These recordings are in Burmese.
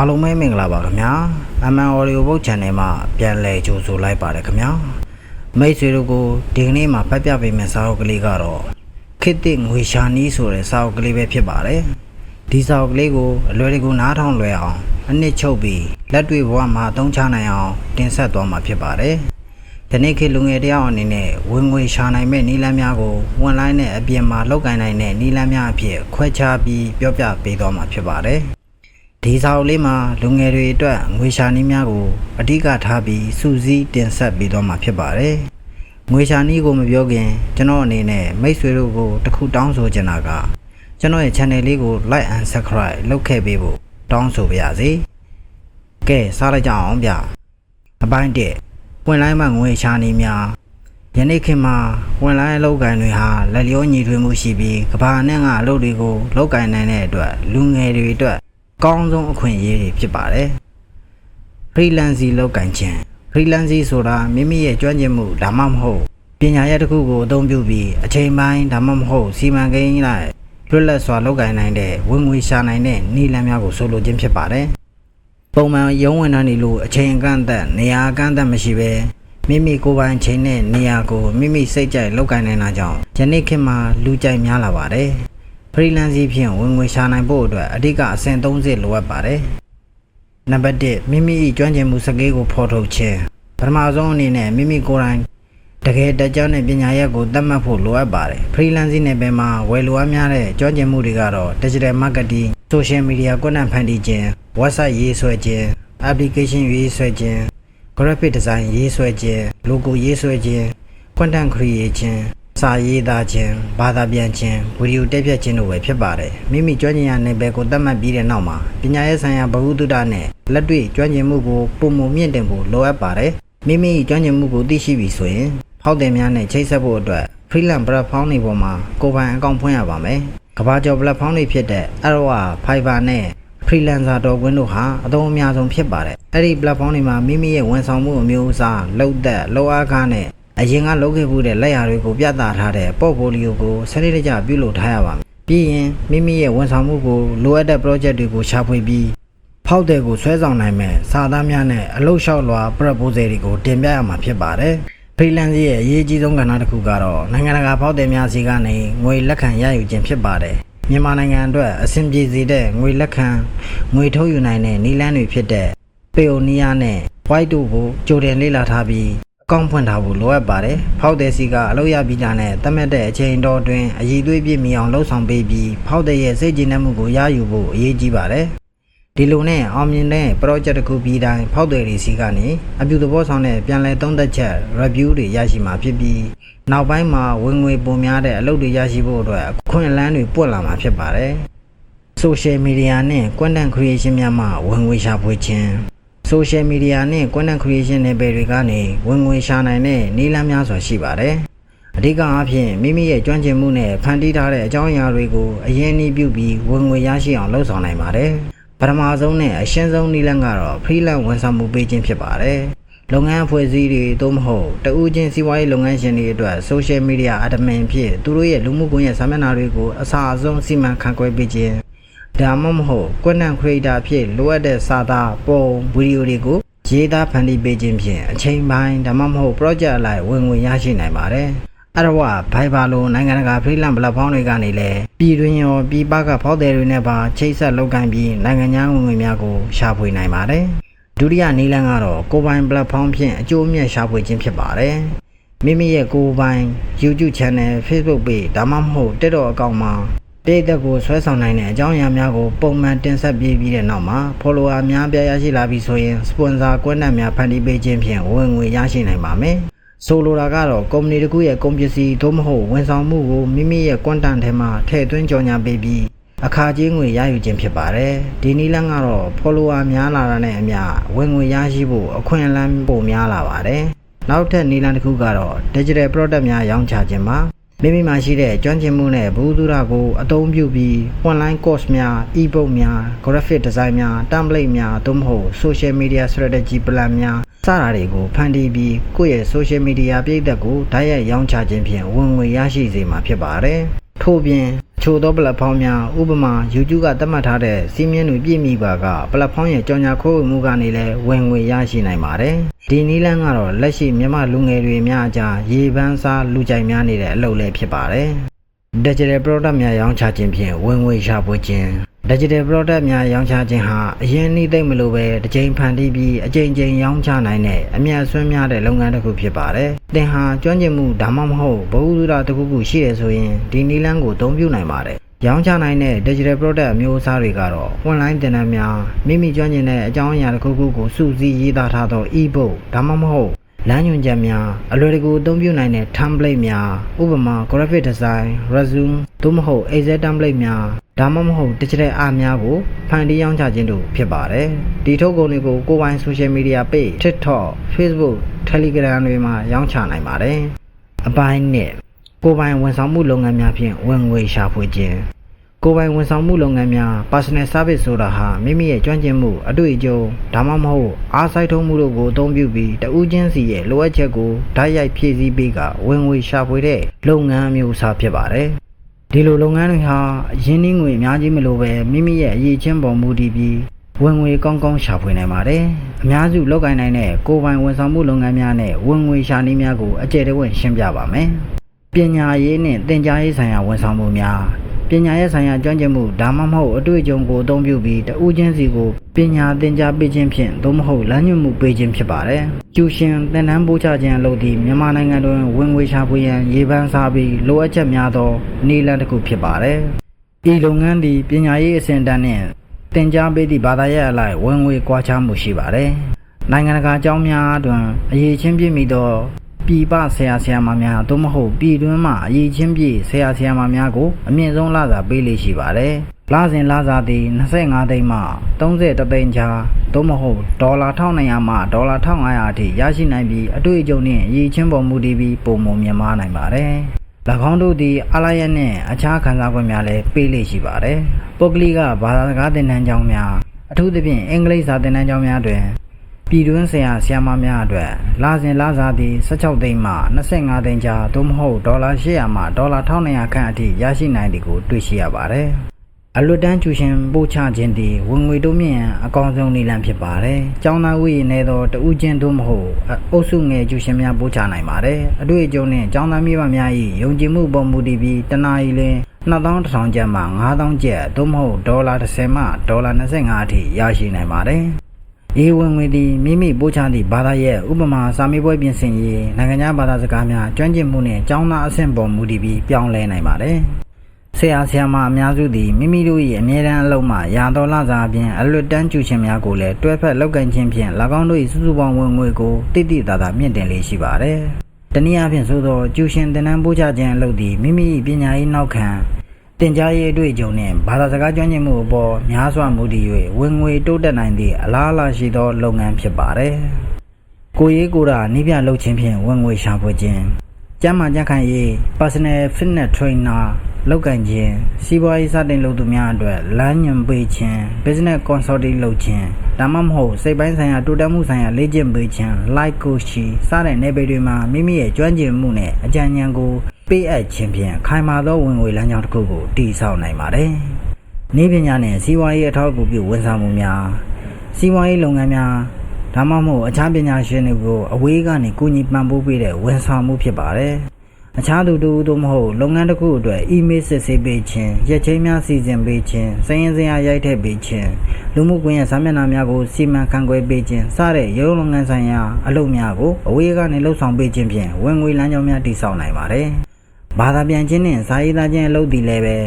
အားလုံးပဲမင်္ဂလာပါခင်ဗျာအမှန် audio book channel မှာပြန်လည်ကြိုဆိုလိုက်ပါတယ်ခင်ဗျာမိတ်ဆွေတို့ကိုဒီကနေ့မှာဖတ်ပြပေးမယ့်စာအုပ်ကလေးကတော့ခေတ်သစ်ငွေရှာနီးဆိုတဲ့စာအုပ်ကလေးပဲဖြစ်ပါတယ်ဒီစာအုပ်ကလေးကိုအလွယ်တကူနားထောင်လွယ်အောင်အနှစ်ချုပ်ပြီးလက်တွေ့ဘဝမှာအသုံးချနိုင်အောင်တင်ဆက်သွားမှာဖြစ်ပါတယ်ဒီနေ့ခေတ်လူငယ်တယောက်အနေနဲ့ဝင်ငွေရှာနိုင်မဲ့နည်းလမ်းများကိုဝန်လိုင်းနဲ့အပြင်မှာလောက်ကင်နိုင်တဲ့နည်းလမ်းများအဖြစ်ခွဲခြားပြီးပြောပြပေးသွားမှာဖြစ်ပါတယ်။ ဒီစာအုပ်လေးမှာလူငယ်တွေအတွက်ငွေရှာနည်းများကိုအဓိကထားပြီးစူးစီးတင်ဆက်ပေးသွားမှာဖြစ်ပါတယ်။ငွေရှာနည်းကိုမပြောခင်ကျွန်တော်အနေနဲ့မိတ်ဆွေတို့ကိုတစ်ခုတောင်းဆိုချင်တာကကျွန်တော်ရဲ့ channel လေးကို like and subscribe လုပ်ခဲ့ပေးဖို့တောင်းဆိုပါရစေ။ကဲစားလိုက်ကြအောင်ဗျ။အပိုင်းတစ်ဝင်လိုင်းမှာငွေရှာနည်းများယနေ့ခေတ်မှာဝင်လိုင်းအလုပ်ကိုင်တွေဟာလက်လျောညီထွေမှုရှိပြီးကဘာနဲ့ကအလုပ်တွေကိုလုပ်ကိုင်နိုင်တဲ့အတွက်လူငယ်တွေအတွက်အ ကောင်းဆုံးအခွင့်အရေးတွေဖြစ်ပါတယ်။ freelance လုပ်ကင်ခြင်း freelance ဆိုတာမိမိရဲ့ကျွမ်းကျင်မှုဒါမှမဟုတ်ပညာရပ်တစ်ခုကိုအသုံးပြုပြီးအချိန်ပိုင်းဒါမှမဟုတ်စီမံကိန်းလိုက်လွတ်လပ်စွာလုပ်ကင်နိုင်တဲ့ဝင်ငွေရှာနိုင်တဲ့နည်းလမ်းများကိုဆိုလိုခြင်းဖြစ်ပါတယ်။ပုံမှန်ရုံးဝန်ထမ်းတွေလိုအချိန်အကန့်အသတ်နေရာအကန့်အသတ်မရှိဘဲမိမိကိုယ်ပိုင်အချိန်နဲ့နေရာကိုမိမိစိတ်ကြိုက်လုပ်ကင်နိုင်တာကြောင့်ယနေ့ခေတ်မှာလူကြိုက်များလာပါတယ်။ freelance ဖြင့်ဝင်ငွေရှာနိုင်ဖို့အတွက်အဓိကအဆင့်၃ဆင့်လိုအပ်ပါတယ်။နံပါတ်1မိမိ၏ကျွမ်းကျင်မှုစကေးကိုဖော်ထုတ်ခြင်းပထမဆုံးအနေနဲ့မိမိကိုယ်တိုင်တကယ်တကြတဲ့ပညာရပ်ကိုသတ်မှတ်ဖို့လိုအပ်ပါတယ်။ freelance နယ်ပယ်မှာဝယ်လိုအားများတဲ့ကျွမ်းကျင်မှုတွေကတော့ digital marketing, social media content ဖန်တီးခြင်း, website ရေးဆွဲခြင်း, application ရေးဆွဲခြင်း graphic design ရေးဆွဲခြင်း logo ရေးဆွဲခြင်း content create ခြင်း စာရေးသားခြင်းဘာသာပြန်ခြင်းဗီဒီယိုတက်ဖြတ်ခြင်းတို့ပဲဖြစ်ပါတယ်မိမိကျွမ်းကျင်ရာနယ်ပယ်ကိုသတ်မှတ်ပြီးတဲ့နောက်မှာပညာရေးဆိုင်ရာဗဟုသုတနဲ့လက်တွေ့ကျွမ်းကျင်မှုကိုပုံမမြင့်တင်ဖို့လိုအပ်ပါတယ်မိမိကျွမ်းကျင်မှုကိုသိရှိပြီဆိုရင်ဖောက်တယ်များနဲ့ချိတ်ဆက်ဖို့အတွက် freelance platform တွေပေါ်မှာကိုယ်ပိုင်အကောင့်ဖွင့်ရပါမယ်ကမ္ဘာကျော် platform တွေဖြစ်တဲ့ Upwork, Fiverr နဲ့ freelancer တော်ကွင်းတို့ဟာအသုံးအများဆုံးဖြစ်ပါတယ်။အဲ့ဒီ platform တွေမှာမိမိရဲ့ဝန်ဆောင်မှုအမျိုးအစား၊လောက်သက်၊လောက်အားကားနဲ့ အရင်ကလုပ်ခဲ့မှုတဲ့လက်ရာတွေကိုပြသထားတဲ့ portfolio ကိုစနစ်တကျပြုလုပ်ထားရပါမယ်။ပြီးရင်မိမိရဲ့ဝန်ဆောင်မှုကိုလိုအပ်တဲ့ project တွေကိုရှာဖွေပြီးဖောက်တဲ့ကိုဆွဲဆောင်နိုင်မဲ့စာသားများနဲ့အလုပ်လျှောက်လွှာ proposal တွေကိုတင်ပြရမှာဖြစ်ပါတယ်။ freelance ရဲ့အရေးကြီးဆုံးကဏ္ဍတစ်ခုကတော့နိုင်ငံတကာဖောက်သည်များစီကနေငွေလက်ခံရယူခြင်းဖြစ်ပါတယ်။မြန်မာနိုင်ငံအတွက်အဆင်ပြေစေတဲ့ငွေလက်ခံငွေထုတ်ယူနိုင်တဲ့နည်းလမ်းတွေဖြစ်တဲ့ Payoneer နဲ့ White တို့ကိုကြိုတင်လေ့လာထားပြီးအ ကောင့်ဖွင့်ထားဖို့လိုအပ်ပါတယ်။ဖောက်သည်စီကအလုပ်ရပြီးတာနဲ့တတ်မှတ်တဲ့အချိန်တော်အတွင်းအည်သွေးပြည့်မီအောင်လှုပ်ဆောင်ပေးပြီးဖောက်သည်ရဲ့စိတ်ကြည်နက်မှုကိုရယူဖို့အရေးကြီးပါတယ်။ဒီလိုနဲ့အောင်မြင်တဲ့ project တစ်ခုပြီးတိုင်းဖောက်တယ်တွေစီကနေအပြုသဘောဆောင်တဲ့ပြန်လည်သုံးသက်ချက် review တွေရရှိမှာဖြစ်ပြီးနောက်ပိုင်းမှာဝင်ငွေပုံများတဲ့အလုပ်တွေရရှိဖို့အတွက်အခွင့်အလမ်းတွေပွင့်လာမှာဖြစ်ပါတယ်။ social media နဲ့ content creation များမှဝင်ငွေရှာဖွေခြင်း social media နဲ့ content creation နယ်ပယ်တွေကနေဝင်ငွေရှာနိုင်တဲ့နည်းလမ်းများစွာရှိပါတယ်။အဓိကအားဖြင့်မိမိရဲ့ကျွမ်းကျင်မှုနဲ့ဖန်တီးထားတဲ့အကြောင်းအရာတွေကိုအရင်နည်းပြုပြီးဝင်ငွေရရှိအောင်လှုပ်ဆောင်နိုင်ပါတယ်။ပထမဆုံးနဲ့အရှင်းဆုံးနည်းလမ်းကတော့ freelance ဝန်ဆောင်မှုပေးခြင်းဖြစ်ပါတယ်။လုပ်ငန်းအဖွဲ့အစည်းတွေသို့မဟုတ်တဦးချင်းစီးပွားရေးလုပ်ငန်းရှင်တွေအတွက် social media admin ဖြစ်သူတို့ရဲ့လူမှုကွန်ရက်စာမျက်နှာတွေကိုအစားအဆုံးစီမံခန့်ခွဲပေးခြင်း ဒါမှမဟုတ် content creator ဖြစ်လိုအပ်တဲ့စာသားပုံဗီဒီယိုတွေကိုရေးသားဖန်တီးပေးခြင်းဖြင့်အချိန်ပိုင်းဒါမှမဟုတ် project အလိုက်ဝင်ငွေရရှိနိုင်ပါတယ်။အဲ့တော့ Fiverr လိုနိုင်ငံတကာ freelance platform တွေကနေလည်းပြည်တွင်းရောပြည်ပကဖောက်သည်တွေနဲ့ပါချိတ်ဆက်လုပ်ကိုင်ပြီးနိုင်ငံခြားဝင်ငွေများကိုရှာဖွေနိုင်ပါတယ်။ဒုတိယနည်းလမ်းကတော့ကိုယ်ပိုင် platform ဖြင့်အကျိုးအမြတ်ရှာဖွေခြင်းဖြစ်ပါတယ်။မိမိရဲ့ကိုယ်ပိုင် YouTube channel Facebook page ဒါမှမဟုတ် TikTok အကောင့်မှာ ပြည်သက်ကိုဆွဲဆောင်နိုင်တဲ့အကြောင်းအရာများကိုပုံမှန်တင်ဆက်ပေးပြီးတဲ့နောက်မှာ follower များပြားရရှိလာပြီဆိုရင် sponsor ကွက်နက်များဖန်တီးပေးခြင်းဖြင့်ဝင်ငွေရရှိနိုင်ပါမယ်။ဆိုလိုတာကတော့ကုမ္ပဏီတစ်ခုရဲ့ကုန်ပစ္စည်းသို့မဟုတ်ဝန်ဆောင်မှုကိုမိမိရဲ့ content ထဲမှာထည့်သွင်းကြော်ညာပေးပြီးအခါကြီးငွေရယူခြင်းဖြစ်ပါတယ်။ဒီနည်းလမ်းကတော့ follower များလာတာနဲ့အမျှဝင်ငွေရရှိဖို့အခွင့်အလမ်းပိုများလာပါတယ်။နောက်ထပ်နည်းလမ်းတစ်ခုကတော့ digital product များရောင်းချခြင်းပါ မိမိမှာရှိတဲ့ကျွမ်းကျင်မှုနဲ့ဘူးသူရကိုအသုံးပြုပြီး online course များ e-book များ graphic design များ template များသို့မဟုတ် social media strategy plan များစတာတွေကိုဖန်တီးပြီးကိုယ့်ရဲ့ social media ပြည့်သက်ကိုဓာတ်ရိုက်ရောင်းချခြင်းဖြင့်ဝင်ငွေရရှိစေမှာဖြစ်ပါတယ်။ထို့ပြင်အ ချို့ချို့သောပလက်ဖောင်းများဥပမာ YouTube ကသတ်မှတ်ထားတဲ့စီးမြင့်တွေပြည့်မိပါကပလက်ဖောင်းရဲ့ကြော်ညာခိုးဝင်မှုကနေလည်းဝင်ငွေရရှိနိုင်ပါတယ်ဒီနီလန်းကတော့လက်ရှိမြန်မာလူငယ်တွေများအကြားရေပန်းစားလူကြိုက်များနေတဲ့အလုပ်လည်းဖြစ်ပါတယ် Digital Product များရောင်းချခြင်းဖြင့်ဝင်ငွေရှာဖွေခြင်း Digital Product များရောင်းချခြင်းဟာအရင်နှိမ့်သိမ့်မလို့ပဲတစ်ချိန်ဖန်တီးပြီးအချိန်ချင်းရောင်းချနိုင်တဲ့အမြတ်အစွန်းများတဲ့လုပ်ငန်းတစ်ခုဖြစ်ပါတယ်။သင်ဟာကျွမ်းကျင်မှုဒါမှမဟုတ်ဘဝဥဒ္ဒတစ်ခုခုရှိရဆိုရင်ဒီနည်းလမ်းကိုအသုံးပြုနိုင်ပါတယ်။ရောင်းချနိုင်တဲ့ Digital Product အမျိုးအစားတွေကတော့ online သင်တန်းများမိမိကျွမ်းကျင်တဲ့အကြောင်းအရာတစ်ခုခုကိုစုစည်းရေးသားထားသော e-book ဒါမှမဟုတ် လမ်းညွှန်ချက်များအလွယ်တကူအသုံးပြုနိုင်တဲ့ template များဥပမာ graphic design resume သို့မဟုတ် excel template များဒါမှမဟုတ် digital art များကိုဖန်တီးရောင်းချခြင်းတို့ဖြစ်ပါတယ်ဒီထုတ်ကုန်တွေကိုကိုယ်ပိုင် social media page TikTok Facebook Telegram တွေမှာရောင်းချနိုင်ပါတယ်အပိုင်းနဲ့ကိုယ်ပိုင်ဝန်ဆောင်မှုလုပ်ငန်းများဖြင့်ဝင်ငွေရှာဖွေခြင်း ကိုယ်ပိုင်ဝန်ဆောင်မှုလုပ်ငန်းများ personal service ဆိုတာဟာမိမိရဲ့ကျွမ်းကျင်မှုအတွေ့အကြုံဒါမှမဟုတ်အားစိုက်ထုံးမှုတို့ကိုအသုံးပြုပြီးတဦးချင်းစီရဲ့လိုအပ်ချက်ကိုဓာတ်ရိုက်ဖြည့်ဆည်းပေးကဝင်ငွေရှာဖွေတဲ့လုပ်ငန်းမျိုးအစားဖြစ်ပါတယ်ဒီလိုလုပ်ငန်းတွေဟာရင်းနှီးငွေအများကြီးမလိုပဲမိမိရဲ့အရေးချင်းပေါ်မူတည်ပြီးဝင်ငွေကောင်းကောင်းရှာဖွေနိုင်ပါတယ်။အများစုလုပ်ကိုင်နိုင်တဲ့ကိုယ်ပိုင်ဝန်ဆောင်မှုလုပ်ငန်းများနဲ့ဝင်ငွေရှာနည်းများကိုအကျယ်တဝင့်ရှင်းပြပါမယ်။ပညာရေးနဲ့သင်ကြားရေးဆိုင်ရာဝန်ဆောင်မှုများ ပညာရေးဆိုင်ရာကျွမ်းကျင်မှုဒါမှမဟုတ်အတွေ့အကြုံကိုအသုံးပြုပြီးတဦးချင်းစီကိုပညာသင်ကြားပေးခြင်းဖြင့်သို့မဟုတ်လမ်းညွှန်မှုပေးခြင်းဖြစ်ပါတယ်။ကျူရှင်သင်တန်းပို့ချခြင်းအလုပ်သည်မြန်မာနိုင်ငံတွင်ဝင်ငွေရှာဖွေရန်ရေပန်းစားပြီးလိုအပ်ချက်များသောနည်းလမ်းတစ်ခုဖြစ်ပါတယ်။ဒီလုပ်ငန်းသည်ပညာရေးအဆင့်တန်းနှင့်သင်ကြားပေးသည့်ဘာသာရပ်အလိုက်ဝင်ငွေကွာခြားမှုရှိပါတယ်။နိုင်ငံတကာအကြောင်းများတွင်အရေးချင်းပြည့်မီသော ပြည်ပဆရာဆရာမများသို့မဟုတ်ပြည်တွင်းမှအရေးချင်းပြည့်ဆရာဆရာမများကိုအမြင့်ဆုံးလစာပေးလေ့ရှိပါတယ်။လစဉ်လစာသည်25သိန်းမှ33သိန်းကြားသို့မဟုတ်ဒေါ်လာ1200မှဒေါ်လာ1500အထိရရှိနိုင်ပြီးအတွေ့အကြုံနှင့်အရေးချင်းပေါ်မူတည်ပြီးပုံမှန်မြင်မာနိုင်ပါတယ်။၎င်းတို့သည်အလားရနှင့်အခြားခံစား권များလည်းပေးလေ့ရှိပါတယ်။ပုဂ္ဂလိကဘာသာစကားသင်တန်းကျောင်းများအထူးသဖြင့်အင်္ဂလိပ်စာသင်တန်းကျောင်းများတွင် ပြည်တွင်းဆရာဆရာမများအတွက်လာစဉ်လာစားသည်16သိန်းမှ25သိန်းကြားသို့မဟုတ်ဒေါ်လာ800မှဒေါ်လာ1200ခန့်အထိရရှိနိုင်သည်ကိုတွေ့ရှိရပါတယ်။အလွတ်တန်းကျူရှင်ပို့ချခြင်းသည်ဝင်ငွေတိုးမြင့်ရန်အကောင်းဆုံးနည်းလမ်းဖြစ်ပါတယ်။ကျောင်းသားဥယျာဉ်နေသောတဦးချင်းသို့မဟုတ်အုပ်စုငယ်ကျူရှင်များပို့ချနိုင်ပါတယ်။အတွေ့အကြုံနှင့်ကျောင်းသားမိဘများ၏ယုံကြည်မှုပေါ်မူတည်ပြီးတနာရီလင်2100ကျပ်မှ9000ကျပ်သို့မဟုတ်ဒေါ်လာ30မှဒေါ်လာ25အထိရရှိနိုင်ပါတယ်။ အေးဝင်ငွေသည်မိမိပို့ချသည့်ဘာသာရဲ့ဥပမာစာမေးပွဲပြင်ဆင်ရေးနိုင်ငံခြားဘာသာစကားများကျွမ်းကျင်မှုနှင့်ကျောင်းသားအဆင့်ပေါ်မူတည်ပြီးပြောင်းလဲနိုင်ပါတယ်။ဆရာဆရာမအများစုသည်မိမိတို့၏အမြဲတမ်းအလုံးမှရာတော်လစာအပြင်အလွတ်တန်းကျူရှင်များကိုလည်းတွဲဖက်လောက်ကန်ခြင်းဖြင့်၎င်းတို့၏စုစုပေါင်းဝင်ငွေကိုတိတိတသာမြင့်တင်လေးရှိပါတယ်။တနည်းအားဖြင့်ဆိုသောကျူရှင်တင်နန်းပို့ချခြင်းအလုပ်သည်မိမိ၏ပညာရေးနောက်ခံ တင်ကြားရေးအတွေ့အကြုံနှင့်ဘာသာစကားကျွမ်းကျင်မှုအပေါ်များစွာမူတည်၍ဝင်ငွေတိုးတက်နိုင်သည့်အလားအလာရှိသောလုပ်ငန်းဖြစ်ပါတယ်။ကိုရေးကိုယ်တာနိပြလှုပ်ခြင်းဖြင့်ဝင်ငွေရှာဖွေခြင်းကျန်းမာကြံ့ခိုင်ရေး personal fitness trainer လောက်ကင်ခြင်းစီးပွားရေးစတင်လုပ်သူများအတွက်လမ်းညွှန်ပေးခြင်း business consulting လုပ်ခြင်းဒါမှမဟုတ်စိတ်ပိုင်းဆိုင်ရာတိုးတက်မှုဆိုင်ရာလေ့ကျင့်ပေးခြင်း life coaching စတဲ့နယ်ပယ်တွေမှာမိမိရဲ့ကျွမ်းကျင်မှုနဲ့အကြံဉာဏ်ကို ပေးအပ်ခြင်းဖြင့်ခိုင်မာသောဝင်ငွေလမ်းကြောင်းတစ်ခုကိုတည်ဆောက်နိုင်ပါတယ်။နည်းပညာနဲ့စီးပွားရေးအထောက်အကူပြုဝန်ဆောင်မှုများစီးပွားရေးလုပ်ငန်းများဒါမှမဟုတ်အခြားပညာရှင်တွေကိုအဝေးကနေကူညီပံ့ပိုးပေးတဲ့ဝန်ဆောင်မှုဖြစ်ပါတယ်။အခြားသူတို့တို့မဟုတ်လုပ်ငန်းတစ်ခုအတွက် email စစ်ဆေးပေးခြင်းရက်ချင်းများစီစဉ်ပေးခြင်းစည်ရင်စရာရိုက်ထည့်ပေးခြင်းလူမှုကွန်ရက်စာမျက်နှာများကိုစီမံခန့်ခွဲပေးခြင်းစတဲ့ရုံးလုပ်ငန်းဆိုင်ရာအလုပ်များကိုအဝေးကနေလှုပ်ဆောင်ပေးခြင်းဖြင့်ဝင်ငွေလမ်းကြောင်းများတည်ဆောက်နိုင်ပါတယ်။ ဘာသာပြန်ခြင်းနှင့်စာရေးသားခြင်းအလုပ်သည်လည်းပဲ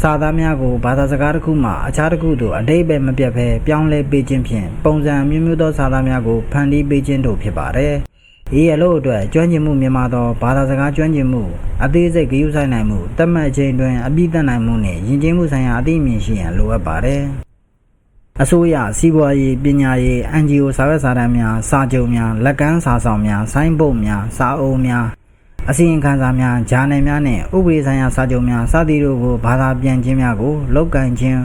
စာသားများကိုဘာသာစကားတစ်ခုမှအခြားတစ်ခုသို့အတိတ်ပဲမပြတ်ဘဲပြောင်းလဲပေးခြင်းဖြင့်ပုံစံမျိုးမျိုးသောစာသားများကိုဖန်တီးပေးခြင်းတို့ဖြစ်ပါတယ်။ဤအလုပ်အတွက်ကျွမ်းကျင်မှုမြန်မာသောဘာသာစကားကျွမ်းကျင်မှုအသေးစိတ်ဂရုစိုက်နိုင်မှုတတ်မှတ်ခြင်းတွင်အပြည့်သက်နိုင်မှုနှင့်ယဉ်ကျေးမှုဆိုင်ရာအသိအမြင်ရှိရန်လိုအပ်ပါတယ်။အစိုးရစီးပွားရေးပညာရေး NGO စာရွက်စာတမ်းများစာချုပ်များလက်ကမ်းစာဆောင်များဆိုင်းဘုတ်များစာအုပ်များ အစီရင်ခံစာများဂျာနယ်များနဲ့ဥပဒေဆိုင်ရာစာချုပ်များစသည်တို့ကိုဘာသာပြန်ခြင်းများကိုလောက်ကင်ခြင်း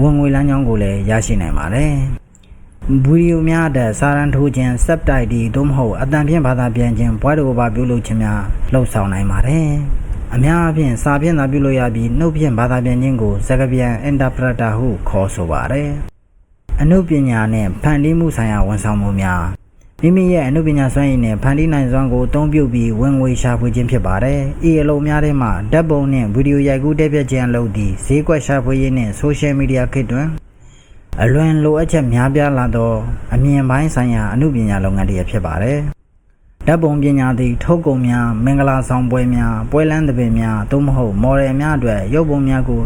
ဝင်ငွေလမ်းကြောင်းကိုလည်းရရှိနိုင်ပါတယ်။ဗီဒီယိုများတဲ့စာရန်ထိုးခြင်း subtitle သို့မဟုတ်အတန်ဖြင့်ဘာသာပြန်ခြင်းဘွဲ့တော်ဘာပြုလုပ်ခြင်းများလှုပ်ဆောင်နိုင်ပါတယ်။အများအားဖြင့်စာဖြင့်သာပြုလို့ရပြီးနှုတ်ဖြင့်ဘာသာပြန်ခြင်းကိုစကားပြန် interpreter ဟုခေါ်ဆိုပါတယ်။အနုပညာနှင့်ဖန်တီးမှုဆိုင်ရာဝန်ဆောင်မှုများ မိမိရဲ့အနုပညာစွမ်းရည်နဲ့ဖန်တီးနိုင်စွမ်းကိုအသုံးပြုပြီးဝင်ငွေရှာဖွေခြင်းဖြစ်ပါတယ်။ဤအလုပ်များထဲမှာဓာတ်ပုံနှင့်ဗီဒီယိုရိုက်ကူးတက်ပြတ်ခြင်းအလုပ်သည်ဈေးကွက်ရှာဖွေရေးနှင့် social media ခေတ်တွင်အလွန်လိုအပ်ချက်များပြားလာသောအမြင်ပိုင်းဆိုင်ရာအမှုပညာလုပ်ငန်းတွေဖြစ်ပါတယ်။ဓာတ်ပုံပညာသည်ထုတ်ကုန်များမင်္ဂလာဆောင်ပွဲများပွဲလန်းသဘင်များသို့မဟုတ်မော်ဒယ်များအတွက်ရုပ်ပုံများကို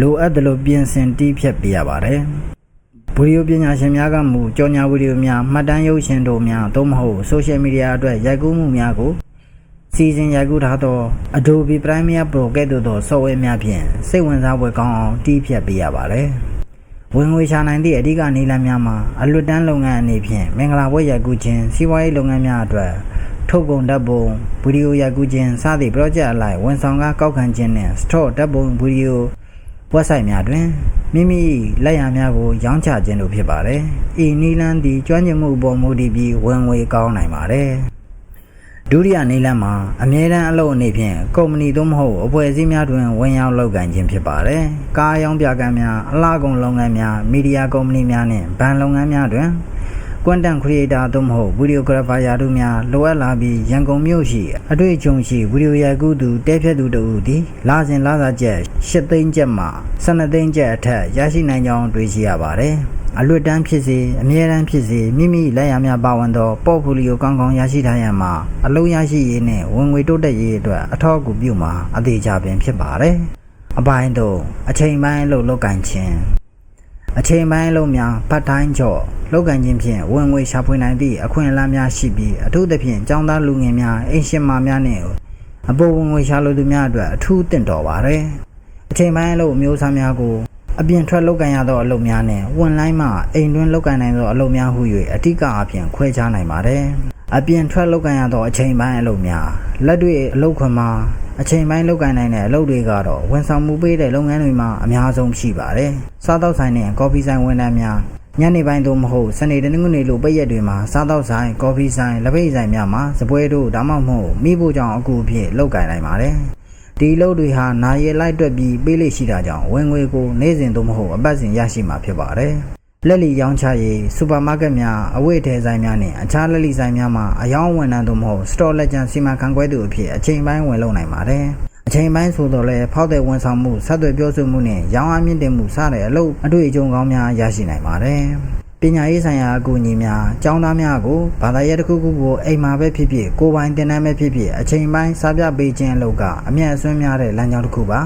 လိုအပ်သလိုပြင်ဆင်တီးဖြတ်ပေးရပါတယ်။ ဗီဒီယိုပညာရှင်များကမူကြော်ညာဗီဒီယိုများမှတ်တမ်းရုပ်ရှင်တို့များသို့မဟုတ်ဆိုရှယ်မီဒီယာအတွက်ရိုက်ကူးမှုများကိုစီစဉ်ရိုက်ကူးထားသော Adobe Premiere Pro ကဲ့သို့သော software များဖြင့်စိတ်ဝင်စားဖွယ်ကောင်းအောင်တီးဖြတ်ပေးရပါတယ်။ဝင်ငွေရှာနိုင်သည့်အဓိကနည်းလမ်းများမှာအလွတ်တန်းလုပ်ငန်းအနေဖြင့်မင်္ဂလာပွဲရိုက်ကူးခြင်းစီးပွားရေးလုပ်ငန်းများအတွက်ထုတ်ကုန်ဓာတ်ပုံဗီဒီယိုရိုက်ကူးခြင်းစသည့် project အလိုက်ဝန်ဆောင်ကကောက်ခံခြင်းနှင့် store ဓာတ်ပုံဗီဒီယို website များတွင်မိမိ၏လက်ရာများကိုရောင်းချခြင်းတို့ဖြစ်ပါတယ်။ဤနည်းလမ်းသည်ကျွမ်းကျင်မှုပေါ်မူတည်ပြီးဝင်ငွေကောင်းနိုင်ပါတယ်။ဒုတိယနည်းလမ်းမှာအမြဲတမ်းအလုပ်အနေဖြင့်ကုမ္ပဏီသို့မဟုတ်အဖွဲ့အစည်းများတွင်ဝင်ရောက်လုပ်ကိုင်ခြင်းဖြစ်ပါတယ်။ကားရောင်းပြကမ်းများအလားကုန်လုပ်ငန်းများမီဒီယာကုမ္ပဏီများနှင့်ဘဏ်လုပ်ငန်းများတွင် content creator သို့မဟုတ် videographer ရာထူးများလိုအပ်လာပြီးရန်ကုန်မြို့ရှိအတွေ့အကြုံရှိဗီဒီယိုရိုက်ကူးသူတဲဖြတ်သူတို့ဦးသည်လာစဉ်လာစာချက်၈သိန်းကျပ်မှ12သိန်းကျပ်အထက်ရရှိနိုင်ကြောင်းတွေ့ရှိရပါတယ်။အလွတ်တန်းဖြစ်စေအမြဲတမ်းဖြစ်စေမိမိလက်ရများပါဝင်သော portfolio ကောင်းကောင်းရရှိထားရမှာအလုံးရရှိရေးနှင့်ဝင်ငွေတိုးတက်ရေးအတွက်အထောက်အကူပြုမှာအသေးချပင်ဖြစ်ပါတယ်။အပိုင်းတော့အချိန်ပိုင်းအလုပ်လုပ်ကင်ခြင်း အချိန်ပိုင်းအလုပ်များဖတ်တိုင်းချော့လုပ်ကင်ခြင်းဖြင့်ဝင်ငွေရှာဖွေနိုင်သည့်အခွင့်အလမ်းများရှိပြီးအထူးသဖြင့်ចောင်းသားလူငယ်များအိမ်ရှင်မများနှင့်အပေါ်ဝင်ငွေရှာလိုသူများအတွက်အထူးတင့်တော်ပါတယ်။အချိန်ပိုင်းအလုပ်အမျိုးအစားများကိုအပြင်ထွက်လုပ်ကန်ရသောအလုပ်များနဲ့ဝန်လိုင်းမှအိမ်တွင်းလုပ်ကန်နိုင်သောအလုပ်များဟု၍အတိကအပြင်ခွဲခြားနိုင်ပါတယ်။ အပြင်ထွက်လုပ်ကန်ရသောအချိန်ပိုင်းအလုပ်များလက်တွေ့အလုပ်ခွင်မှာအချိန်ပိုင်းလုပ်ကန်နိုင်တဲ့အလုပ်တွေကတော့ဝန်ဆောင်မှုပေးတဲ့လုပ်ငန်းတွေမှာအများဆုံးရှိပါတယ်။စားတောက်ဆိုင်နဲ့ကော်ဖီဆိုင်ဝန်ထမ်းများညနေပိုင်းသို့မဟုတ်စနေတနင်္ဂနွေလိုပိတ်ရက်တွေမှာစားတောက်ဆိုင်ကော်ဖီဆိုင်လက်ပိတ်ဆိုင်များမှာစပွဲတို့ဒါမှမဟုတ်မိဖို့ကြောင့်အကူအဖြစ်လုပ်ကန်နိုင်ပါတယ်။ဒီလုပ်တွေဟာနာရီလိုက်တွက်ပြီးပေးလိရှိတာကြောင့်ဝင်ငွေကိုနေ့စဉ်သို့မဟုတ်အပတ်စဉ်ရရှိမှာဖြစ်ပါတယ်။ လက်လီရောင်းချရေးစူပါမားကတ်များအဝတ်အထည်ဆိုင်များနဲ့အခြားလက်လီဆိုင်များမှာအယောင်းဝန်ထမ်းသို့မဟုတ်စတော့လက်ကျန်စီမံခန့်ခွဲသူအဖြစ်အချိန်ပိုင်းဝင်လုပ်နိုင်ပါတယ်။အချိန်ပိုင်းဆိုတော့လဲဖောက်တဲ့ဝန်ဆောင်မှုဆက်သွယ်ပြောဆိုမှုနဲ့ရောင်းအားမြင့်တင်မှုစတဲ့အလုပ်အတွေ့အကြုံကောင်းများရရှိနိုင်ပါတယ်။ပညာရေးဆိုင်ရာအကူအညီများကျောင်းသားများကိုဘာသာရပ်တစ်ခုခုကိုအိမ်မှာပဲဖြစ်ဖြစ်ကိုယ်ပိုင်တင်နန်းပဲဖြစ်ဖြစ်အချိန်ပိုင်းစာပြပေးခြင်းအလုပ်ကအမြတ်အစွန်းများတဲ့လမ်းကြောင်းတစ်ခုပါ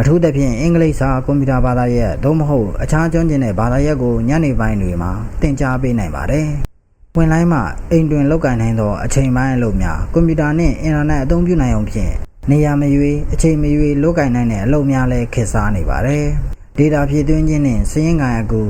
အထူးသဖြင့်အင်္ဂလိပ်စာကွန်ပျူတာဘာသာရပ်သို့မဟုတ်အခြားကျွမ်းကျင်တဲ့ဘာသာရပ်ကိုညနေပိုင်းတွေမှာသင်ကြားပေးနိုင်ပါတယ်။ဝင်လိုင်းမှာအိမ်တွင်လောက်ကင်နိုင်သောအချိန်ပိုင်းအလုပ်များကွန်ပျူတာနှင့်အင်တာနက်အသုံးပြုနိုင်အောင်ဖြင့်နေရာမရွေးအချိန်မရွေးလောက်ကင်နိုင်တဲ့အလုပ်များလည်းခေတ်စားနေပါတယ်။ data ဖြည့်သွင်းခြင်းနှင့်စရင်းကန်အကူ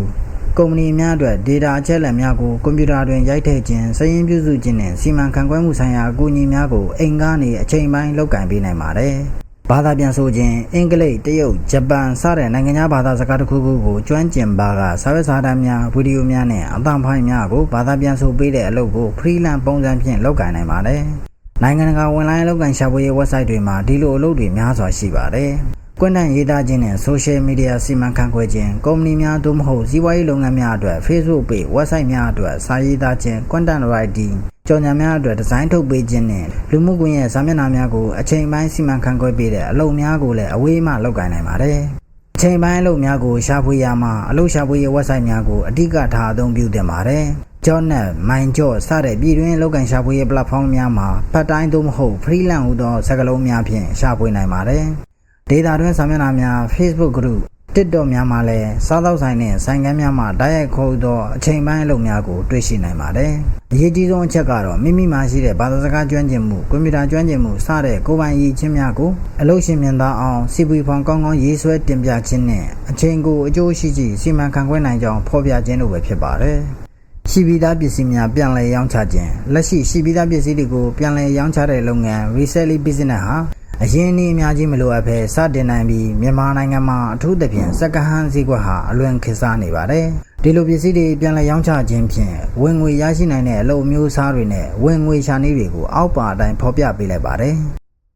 ကုမ္ပဏီများအတွက် data အချက်အလက်များကိုကွန်ပျူတာတွင်ရိုက်ထည့်ခြင်းစရင်းပြုစုခြင်းနှင့်စီမံခန့်ခွဲမှုဆိုင်ရာအကူအညီများကိုအိမ်ကနေအချိန်ပိုင်းလောက်ကင်ပေးနိုင်ပါတယ်။ ဘာသာပြန်ဆိုခြင်းအင်္ဂလိပ်တရုတ်ဂျပန်စတဲ့နိုင်ငံခြားဘာသာစကားတစ်ခုခုကိုကျွမ်းကျင်ပါကစာရွက်စာတမ်းများဗီဒီယိုများနဲ့အသံဖိုင်များကိုဘာသာပြန်ဆိုပေးတဲ့အလုပ်ကို freelance ပုံစံဖြင့်လုပ်ကိုင်နိုင်ပါတယ်။နိုင်ငံတကာဝန်လိုင်းအလုပ်ကိုင်ရှာဖွေရေး website တွေမှာဒီလိုအလုပ်တွေများစွာရှိပါတယ်။ကွန်တန့်ရေးသားခြင်းနဲ့ social media စီမံခန့်ခွဲခြင်းကုမ္ပဏီများသို့မဟုတ်စီးပွားရေးလုပ်ငန်းများအတွက် Facebook page website များအတွက်စာရေးသားခြင်း content writing ကြော်ညာများအတွက်ဒီဇိုင်းထုတ်ပေးခြင်းနဲ့လူမှုကွန်ရက်စာမျက်နှာများကိုအချိန်ပိုင်းစီမံခန့်ခွဲပေးတဲ့အလုပ်များကိုလည်းအဝေးမှလုပ်ကိုင်နိုင်ပါတယ်။အချိန်ပိုင်းအလုပ်များကိုရှာဖွေရမှာအလုပ်ရှာဖွေရေး website များကိုအဓိကထားအသုံးပြုတင်ပါတယ်။ Jobnet, Mindjob စတဲ့ပြည်တွင်းလုပ်ကိုင်ရှာဖွေရေး platform များမှာဖတ်တိုင်းသို့မဟုတ် freelance ဟူသောစကားလုံးများဖြင့်ရှာဖွေနိုင်ပါတယ်။ data တွင်စာမျက်နှာများ Facebook group TikTok များမှာလည်းစားသောက်ဆိုင်နဲ့ဆိုင်ကန်းများမှာတိုက်ရိုက်ခေါ်သောအချိန်ပိုင်းအလုပ်များကိုတွေ့ရှိနိုင်ပါတယ်။အရေးကြီးဆုံးအချက်ကတော့မိမိမှာရှိတဲ့ဘာသာစကားကျွမ်းကျင်မှုကွန်ပျူတာကျွမ်းကျင်မှုစတဲ့ကိုယ်ပိုင်ရည်ချင်းများကိုအလုပ်ရှင်မြင်သာအောင်စီပူဖောင်ကောင်းကောင်းရေးဆွဲတင်ပြခြင်းနဲ့အချိန်ကိုအကျိုးရှိရှိစီမံခန့်ခွဲနိုင်ကြောင်းဖော်ပြခြင်းတို့ပဲဖြစ်ပါတယ်။ရှိပြီးသားပစ္စည်းများပြန်လည်ရောင်းချခြင်းလက်ရှိရှိပြီးသားပစ္စည်းတွေကိုပြန်လည်ရောင်းချတဲ့လုပ်ငန်း reselling business ဟာ အရင်နည်းအများကြီးမလိုအပ်ဘဲစတင်နိုင်ပြီးမြန်မာနိုင်ငံမှာအထူးသဖြင့်စက္ကဟန်းဈေးကွက်ဟာအလွန်ခေတ်စားနေပါတယ်ဒီလိုပစ္စည်းတွေပြန်လည်ရောင်းချခြင်းဖြင့်ဝင်ငွေရရှိနိုင်တဲ့အလုပ်အမျိုးအစားတွေနဲ့ဝင်ငွေရှာနည်းတွေကိုအောက်ပါအတိုင်းဖော်ပြပေးလိုက်ပါတယ်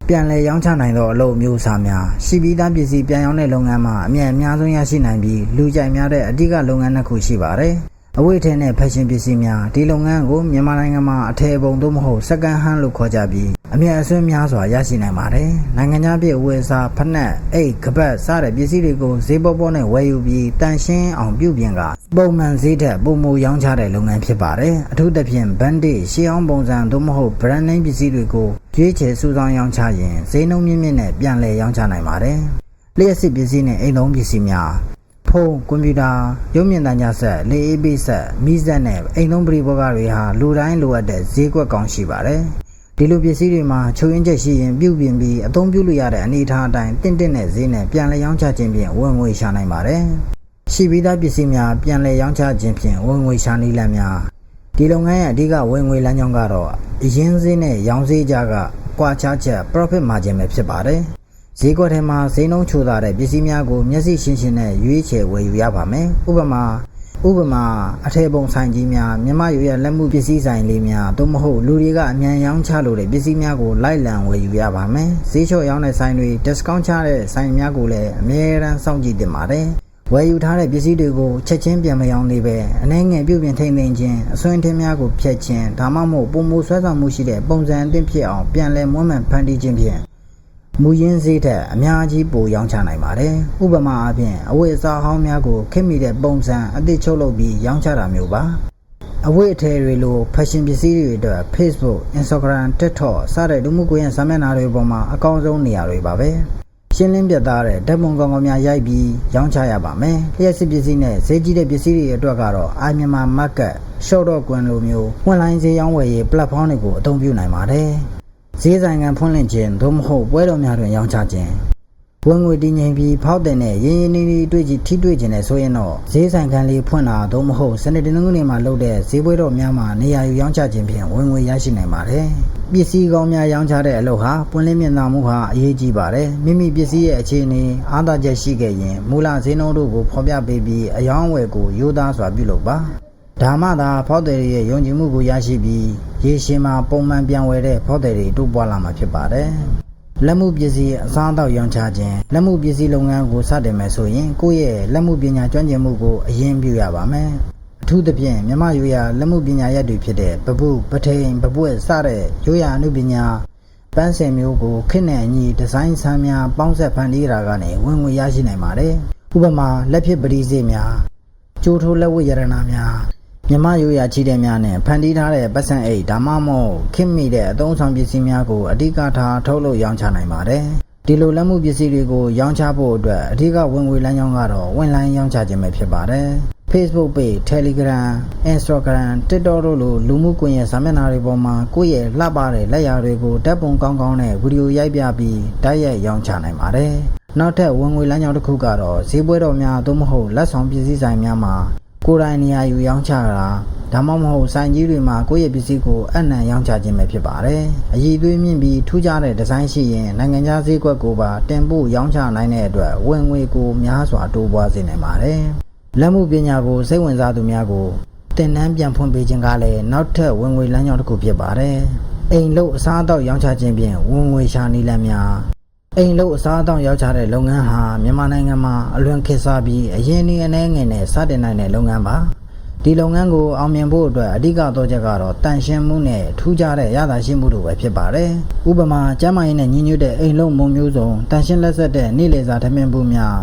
ပပြန်လည်ရောင်းချနိုင်သောအလုပ်အမျိုးအစားများရှိပြီးသားပစ္စည်းပြန်ရောင်းတဲ့လုပ်ငန်းမှာအမြတ်အများဆုံးရရှိနိုင်ပြီးလူကြိုက်များတဲ့အဓိကလုပ်ငန်းတစ်ခုရှိပါတယ်။ အဝိထည်နဲ့ဖက်ရှင်ပစ္စည်းများဒီလုပ်ငန်းကိုမြန်မာနိုင်ငံမှာအထည်ပုံသို့မဟုတ်စကန်ဟန်းလို့ခေါ်ကြပြီးအမြတ်အစွန်းများစွာရရှိနိုင်ပါတယ်။နိုင်ငံခြားပြည်အဝယ်စားဖက်နက်အိတ်ကပတ်စတဲ့ပစ္စည်းတွေကိုဈေးပေါပေါနဲ့ဝယ်ယူပြီးတန်ရှင်းအောင်ပြုပြင်ကပုံမှန်ဈေးထက်ပုံမူရောင်းချတဲ့လုပ်ငန်းဖြစ်ပါတယ်။အထူးသဖြင့် bandage ရှေးအောင်ပုံစံသို့မဟုတ် brand name ပစ္စည်းတွေကိုရွေးချယ်စုဆောင်းရောင်းချရင်ဈေးနှုန်းမြင့်မြင့်နဲ့ပြန်လည်ရောင်းချနိုင်ပါတယ်။လျှက်စစ်ပစ္စည်းနဲ့အိမ်လုံးပစ္စည်းများ ဖုန်းကွန်ပျူတာရုပ်မြင်သံကြားဆက်လေအေးပိဆက်မီးစက်နဲ့အိမ်လုံးပရိဘောဂတွေဟာလူတိုင်းလိုအပ်တဲ့ဈေးကွက်ကောင်းရှိပါတယ်။ဒီလိုပစ္စည်းတွေမှာချုပ်ရင်းချက်ရှိရင်ပြုပြင်ပြီးအသုံးပြုလို့ရတဲ့အနေအထားအတိုင်းတင့်တင့်တဲ့ဈေးနဲ့ပြန်လည်ရောင်းချခြင်းဖြင့်ဝင်ငွေရှာနိုင်ပါတယ်။ရှိပြီးသားပစ္စည်းများပြန်လည်ရောင်းချခြင်းဖြင့်ဝင်ငွေရှာနည်းလမ်းများဒီလုပ်ငန်းရဲ့အဓိကဝင်ငွေလမ်းကြောင်းကတော့အရင်းဈေးနဲ့ရောင်းဈေးကြားကကွာခြားချက် profit margin ပဲဖြစ်ပါတယ်။ ဈေးကွက်ထဲမှာဈေးနှုန်းချိုသာတဲ့ပစ္စည်းများကိုမျက်စိရှင်းရှင်းနဲ့ရွေးချယ်ဝယ်ယူရပါမယ်။ဥပမာဥပမာအထည်ပုံဆိုင်ကြီးများမြမရွရလက်မှုပစ္စည်းဆိုင်လေးများသို့မဟုတ်လူတွေကအမြန်ရောင်းချလို့တဲ့ပစ္စည်းများကိုလိုက်လံဝယ်ယူရပါမယ်ဈေးလျှော့ရောင်းတဲ့ဆိုင်တွေ discount ချတဲ့ဆိုင်များကိုလည်းအမြဲတမ်းစောင့်ကြည့်တင်ပါတယ်ဝယ်ယူထားတဲ့ပစ္စည်းတွေကိုချက်ချင်းပြန်မရောင်းသေးပဲအနှဲငယ်ပြုတ်ပြင်ထိမ့်သိမ်းခြင်းအစွမ်းထင်းများကိုဖျက်ခြင်းဒါမှမဟုတ်ပုံမှုဆွဲဆောင်မှုရှိတဲ့ပုံစံအသစ်ဖြစ်အောင်ပြန်လည်မွမ်းမံဖန်တီးခြင်းဖြင့် မူရင်းဈေးထက်အများကြီးပိုရောင်းချနိုင်ပါတယ်။ဥပမာအားဖြင့်အဝတ်အစားဟောင်းများကိုခက်မိတဲ့ပုံစံအသစ်ချုပ်လုပ်ပြီးရောင်းချတာမျိုးပါ။အဝတ်အထည်တွေလို fashion ပစ္စည်းတွေအတွက် Facebook, Instagram, TikTok စတဲ့လူမှုကွန်ရက်စာမျက်နှာတွေပေါ်မှာအကောင်းဆုံးနေရာတွေပါပဲ။ရှင်းလင်းပြသတဲ့ဓာတ်ပုံကောင်းကောင်းများရိုက်ပြီးရောင်းချရပါမယ်။လျှက်စစ်ပစ္စည်းနဲ့ဈေးကြီးတဲ့ပစ္စည်းတွေအတွက်ကတော့ iMyanmar Market, Shop.com လိုမျိုး online ဈေးရောင်းဝယ်ရေး platform တွေကိုအသုံးပြုနိုင်ပါတယ်။ ဈေးဆိုင်ကန်ဖွင့်လှစ်ခြင်းသို့မဟုတ်ပွဲတော်များတွင်ရောင်းချခြင်းဝင်ငွေတည်ငြိမ်ပြီးဖောက်တဲ့နဲ့ရင်းရင်းနှီးနှီးတွေ့ကြည့်ထိတွေ့ခြင်းနဲ့ဆိုရင်တော့ဈေးဆိုင်ကန်လေးဖွင့်တာသို့မဟုတ်စနေတနင်္ဂနွေမှာလုပ်တဲ့ဈေးပွဲတော်များမှာနေရာယူရောင်းချခြင်းဖြင့်ဝင်ငွေရရှိနိုင်ပါတယ်ပစ္စည်းကောင်းများရောင်းချတဲ့အလုပ်ဟာပွင့်လင်းမြင်သာမှုဟာအရေးကြီးပါတယ်မိမိပစ္စည်းရဲ့အခြေအနေအားသာချက်ရှိခဲ့ရင်မူလဈေးနှုန်းတို့ကိုဖော်ပြပေးပြီးအယောင်းအဝယ်ကိုရိုးသားစွာပြုလုပ်ပါ ဒါမှသာဖောက်တယ်ရဲ့ယုံကြည်မှုကိုရရှိပြီးရေရှည်မှာပုံမှန်ပြန်ဝယ်တဲ့ဖောက်တယ်တွေတိုးပွားလာမှာဖြစ်ပါတယ်။လက်မှုပစ္စည်းအစားအသောက်ရောင်းချခြင်းလက်မှုပစ္စည်းလုပ်ငန်းကိုစတင်မယ်ဆိုရင်ကိုယ့်ရဲ့လက်မှုပညာကျွမ်းကျင်မှုကိုအရင်ပြုရပါမယ်။အထူးသဖြင့်မြမရိုးရာလက်မှုပညာရပ်တွေဖြစ်တဲ့ပပုပထိန်ပပွက်စတဲ့ရိုးရာအမှုပညာပန်းစင်မျိုးကိုခင့်နဲ့အညီဒီဇိုင်းဆန်းများပေါင်းဆက်ဖန်တီးတာကနေဝင်ငွေရရှိနိုင်ပါတယ်။ဥပမာလက်ဖြစ်ပရိစေများကျိုးထိုးလက်ဝတ်ရတနာများ မြမရိုးရာချီတဲ့များနဲ့ဖန်တီးထားတဲ့ပတ်စံအိတ်ဒါမှမဟုတ်ခင်မိတဲ့အသုံးဆောင်ပစ္စည်းများကိုအဓိကထားထုတ်လုပ်ရောင်းချနိုင်ပါတယ်။ဒီလိုလက်မှုပစ္စည်းတွေကိုရောင်းချဖို့အတွက်အဓိကဝင်ငွေလမ်းကြောင်းကတော့ဝင်လိုင်းရောင်းချခြင်းပဲဖြစ်ပါတယ်။ Facebook page, Telegram, Instagram, TikTok တို့လိုလူမှုကွန်ရက်စာမျက်နှာတွေပေါ်မှာကိုယ့်ရဲ့လှပတဲ့လက်ရာတွေကိုဓာတ်ပုံကောင်းကောင်းနဲ့ဗီဒီယိုရိုက်ပြပြီးတိုက်ရိုက်ရောင်းချနိုင်ပါတယ်။နောက်ထပ်ဝင်ငွေလမ်းကြောင်းတစ်ခုကတော့ဈေးပွဲတော်များသို့မဟုတ်လက်ဆောင်ပစ္စည်းဆိုင်များမှာ ကိုယ်တိုင်နေရာယူရောင်းချတာဒါမှမဟုတ်ဆိုင်ကြီးတွေမှာကိုယ့်ရဲ့ပစ္စည်းကိုအနံ့ရောင်းချခြင်းပဲဖြစ်ပါတယ်။အည်သွေးမြင့်ပြီးထူးခြားတဲ့ဒီဇိုင်းရှိရင်နိုင်ငံခြားဈေးကွက်ကိုပါတင်ပို့ရောင်းချနိုင်တဲ့အတွက်ဝင်ငွေကိုများစွာတိုးပွားစေနိုင်ပါတယ်။လက်မှုပညာကိုစိတ်ဝင်စားသူများကိုတင်နန်းပြန်ဖွင့်ပေးခြင်းကလည်းနောက်ထပ်ဝင်ငွေလမ်းကြောင်းတစ်ခုဖြစ်ပါတယ်။အိမ်လို့အစားအသောက်ရောင်းချခြင်းဖြင့်ဝင်ငွေရှာနည်းလမ်းများ အိမ်လို့အစားအသောက်ရောက်ချတဲ့လုပ်ငန်းဟာမြန်မာနိုင်ငံမှာအလွန်ခေတ်စားပြီးအရင်နေ့အနေငယ်နဲ့စတင်နိုင်တဲ့လုပ်ငန်းပါဒီလုပ်ငန်းကိုအောင်မြင်ဖို့အတွက်အဓိကသောချက်ကတော့တန်ရှင်းမှုနဲ့ထူးခြားတဲ့ရတာရှိမှုတို့ပဲဖြစ်ပါတယ်ဥပမာကျမ်းမာရေးနဲ့ညီညွတ်တဲ့အိမ်လုံးမုံမျိုးစုံတန်ရှင်းလက်ဆက်တဲ့နေ့လေစာထမင်းပူများ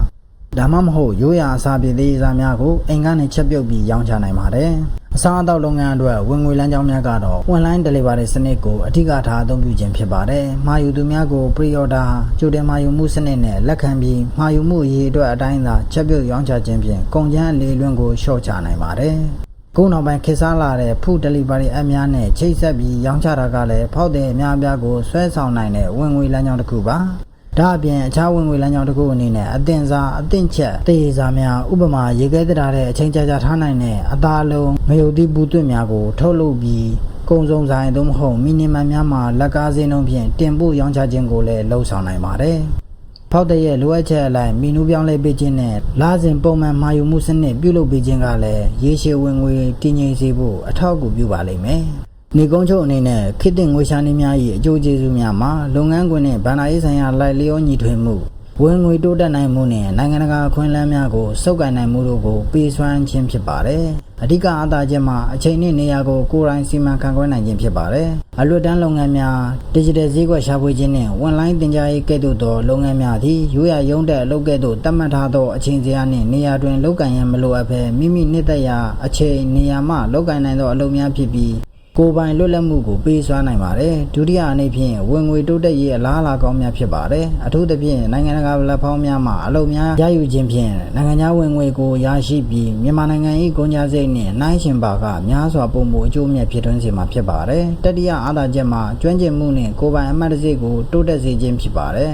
ဒါမှမဟုတ်ရိုးရာအစာပြည်သေးစားများကိုအိမ်ကနေချက်ပြုတ်ပြီးရောင်းချနိုင်ပါတယ်အစားအသောက်လုပ်ငန်းအတွက်ဝင်ငွေလမ်းကြောင်းများကတော့ online delivery စနစ်ကိုအထူးထားအသုံးပြုခြင်းဖြစ်ပါတယ်။မှာယူသူများကို pre-order ကြိုတင်မှာယူမှုစနစ်နဲ့လက်ခံပြီးမှာယူမှုအရေးအတွက်အတိုင်းသာချက်ပြုတ်ရောင်းချခြင်းဖြင့်ကုန်ကျန်းအလေးလွှင့်ကိုလျှော့ချနိုင်ပါတယ်။ခုနောက်ပိုင်းခေတ်စားလာတဲ့ food delivery app များနဲ့ချိတ်ဆက်ပြီးရောင်းချတာကလည်းဖောက်တဲ့အများအပြားကိုဆွဲဆောင်နိုင်တဲ့ဝင်ငွေလမ်းကြောင်းတစ်ခုပါ။ ဒါအပြင်အခြားဝင်ငွေလမ်းကြောင်းတစ်ခုအနေနဲ့အတင်စားအတင်ချက်တည်စားများဥပမာရေခဲတရာတဲ့အချိန်ကြာကြာထားနိုင်တဲ့အသားလုံးမယုတ်တိဘူးသွင်းများကိုထုတ်လုပ်ပြီးကုံစုံဆိုင်သို့မဟုတ်မီနီမမ်များမှာလက်ကားစင်းနှုန်းဖြင့်တင်ပို့ရောင်းချခြင်းကိုလည်းလှုံ့ဆော်နိုင်ပါတယ်။ဖောက်တဲ့ရဲ့လိုအပ်ချက်အလိုက်မီနူးပြောင်းလဲပေးခြင်းနဲ့လာစဉ်ပုံမှန်မှာယူမှုစနစ်ပြုလုပ်ပေးခြင်းကလည်းရေရှည်ဝင်ငွေတည်ငြိမ်စေဖို့အထောက်အကူပြုပါလိမ့်မယ်။ နေကုန်းချုပ်အနေနဲ့ခေတ်တင်ငွေရှာနေများ၏အကျိုးကျေးဇူးများမှာလုပ်ငန်းခွင်နှင့်ဗန္ဒာရေးဆိုင်ရာလိုက်လျောညီထွေမှုဝင်ငွေတိုးတက်နိုင်မှုနှင့်နိုင်ငံတကာအခွင့်အလမ်းများကိုစုပ်ကိုင်နိုင်မှုတို့ကိုပေးစွမ်းခြင်းဖြစ်ပါတယ်။အဓိကအသာချက်မှာအချိန်နှင့်နေရာကိုကိုယ်တိုင်စီမံခန့်ခွဲနိုင်ခြင်းဖြစ်ပါတယ်။အလွတ်တန်းလုပ်ငန်းများ digital ဈေးကွက်ရှာဖွေခြင်းနှင့် online သင်ကြားရေးကဲ့သို့သောလုပ်ငန်းများသည်ရိုးရာရုံးတဲ့အလုပ်ကဲ့သို့တတ်မှတ်ထားသောအချိန်ဇယားနှင့်နေရာတွင်လုပ်ကိုင်ရန်မလိုအပ်ဘဲမိမိနှစ်သက်ရာအချိန်နေရာမှလုပ်ကိုင်နိုင်သောအလုပ်များဖြစ်ပြီး ကိုယ်ပိုင်လွတ်လပ်မှုကိုပေးစွမ်းနိုင်ပါတယ်ဒုတိယအနေဖြင့်ဝင်ငွေတိုးတက်ရေးအလားအလာကောင်းများဖြစ်ပါတယ်အထူးသဖြင့်နိုင်ငံတကာပလက်ဖောင်းများမှာအလုပ်များရယူခြင်းဖြင့်နိုင်ငံခြားဝင်ငွေကိုရရှိပြီးမြန်မာနိုင်ငံ၏ကုန်ကျစရိတ်နှင့်နှိုင်းယှဉ်ပါကများစွာပုံမှုအကျိုးမြတ်ဖြစ်ထွန်းစေမှာဖြစ်ပါတယ်တတိယအားသာချက်မှာကျွမ်းကျင်မှုနှင့်ကိုယ်ပိုင်အမှတ်တရစိတ်ကိုတိုးတက်စေခြင်းဖြစ်ပါတယ်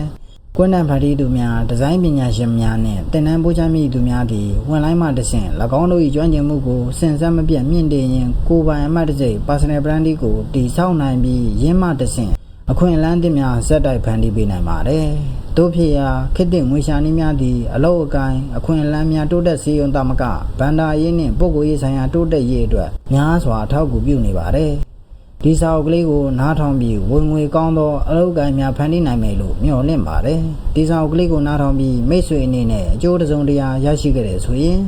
ကွန်းနံဖာတီသူများဒီဇိုင်းပညာရှင်များနှင့်တင်နန်းပိုးချမိသူများသည်ဝင်လိုင်းမှတဆင့်၎င်းတို့၏ကျွမ်းကျင်မှုကိုစင်စက်မပြတ်မြင့်တင်ရင်ကိုယ်ပိုင်အမှတ်တစိ personal branding ကိုတည်ဆောက်နိုင်ပြီးရင်းမှတဆင့်အခွင့်အလမ်းသစ်များဇက်တိုက်ဖန်တီးပေးနိုင်ပါတယ်။တို့ဖြစ်ရာခေတ်သစ်ငွေရှာနည်းများသည်အလောက်အကိုင်းအခွင့်အလမ်းများတိုးတက်စေုံတမကဗန္ဒာရေးနှင့်ပုဂ္ဂိုလ်ရေးဆိုင်ရာတိုးတက်ရေးအတွက်များစွာအထောက်အကူပြုနေပါတယ်။ ဒီစာအုပ်ကလေးကိုနားထောင်ပြီးဝင်ငွေကောင်းသောအလုပ်ကိုင်များဖန်တီးနိုင်မယ်လို့မျှော်လင့်ပါတယ်။ဒီစာအုပ်ကလေးကိုနားထောင်ပြီးမိတ်ဆွေအနေနဲ့အကျိုးတစ်စုံတစ်ရာရရှိခဲ့တယ်ဆိုရင်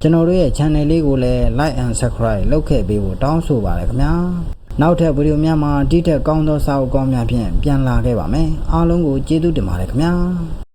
ကျွန်တော်တို့ရဲ့ channel လေးကိုလည်း like and subscribe လုပ်ခဲ့ပေးဖို့တောင်းဆိုပါတယ်ခင်ဗျာ။နောက်ထပ်ဗီဒီယိုများမှာဒီထက်ကောင်းသောစာအုပ်ကောင်းများဖြင့်ပြန်လာခဲ့ပါမယ်။အားလုံးကိုကျေးဇူးတင်ပါတယ်ခင်ဗျာ။